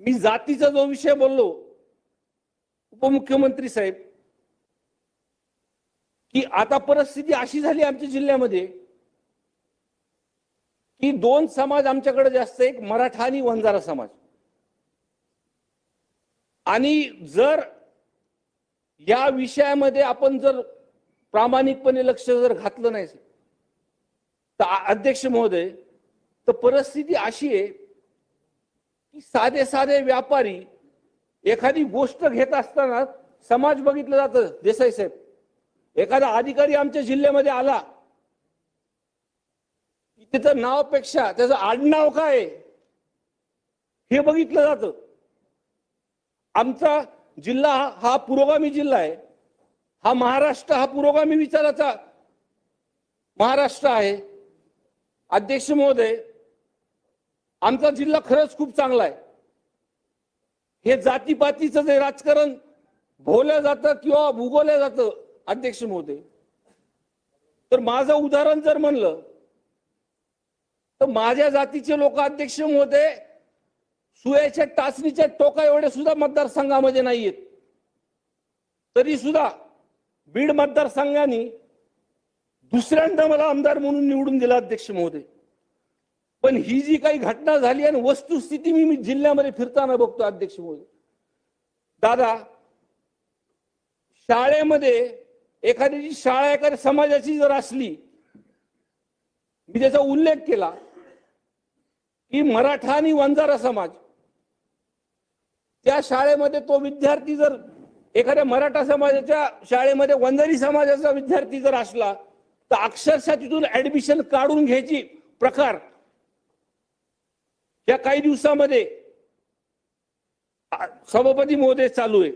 मी जातीचा जो विषय बोललो उपमुख्यमंत्री साहेब की आता परिस्थिती अशी झाली आमच्या जिल्ह्यामध्ये की दोन समाज आमच्याकडे जास्त एक मराठा आणि वंजारा समाज. आणि जर या विषयामध्ये आपण जर प्रामाणिकपणे लक्ष जर घातलं नाही तर अध्यक्ष महोदय तर परिस्थिती अशी आहे की साधे साधे व्यापारी एखादी गोष्ट घेत असताना समाज बघितलं जातं देसाई साहेब. एखादा अधिकारी आमच्या जिल्ह्यामध्ये आला त्याचं नावापेक्षा त्याचं आडनाव काय आहे, हे बघितलं जातं. आमचा जिल्हा हा पुरोगामी जिल्हा आहे. हा महाराष्ट्र हा पुरोगामी विचाराचा महाराष्ट्र आहे. अध्यक्ष महोदय आमचा जिल्हा खरंच खूप चांगला आहे. हे जातीपातीचं जे राजकारण भोवलं जातं किंवा भूगोलं जातं अध्यक्ष महोदय. तर माझं उदाहरण जर म्हणलं तर माझ्या जातीचे लोक अध्यक्ष महोदय सुयाच्या टाचणीच्या टोका एवढे सुद्धा मतदारसंघामध्ये नाहीयेत. तरी सुद्धा बीड मतदारसंघाने दुसऱ्यांदा मला आमदार म्हणून निवडून दिला अध्यक्ष महोदय. पण ही जी काही घटना झाली आणि वस्तुस्थिती मी मी जिल्ह्यामध्ये फिरताना बघतो अध्यक्ष म्हणून दादा शाळेमध्ये एखाद्याची शाळा एखाद्या समाजाची जर असली मी त्याचा उल्लेख केला की मराठा आणि वंजारा समाज त्या शाळेमध्ये तो विद्यार्थी जर एखाद्या मराठा समाजाच्या शाळेमध्ये वंजारी समाजाचा विद्यार्थी जर असला तर अक्षरशः तिथून ऍडमिशन काढून घ्यायची प्रकार या काही दिवसामध्ये सभापती महोदय चालू आहे.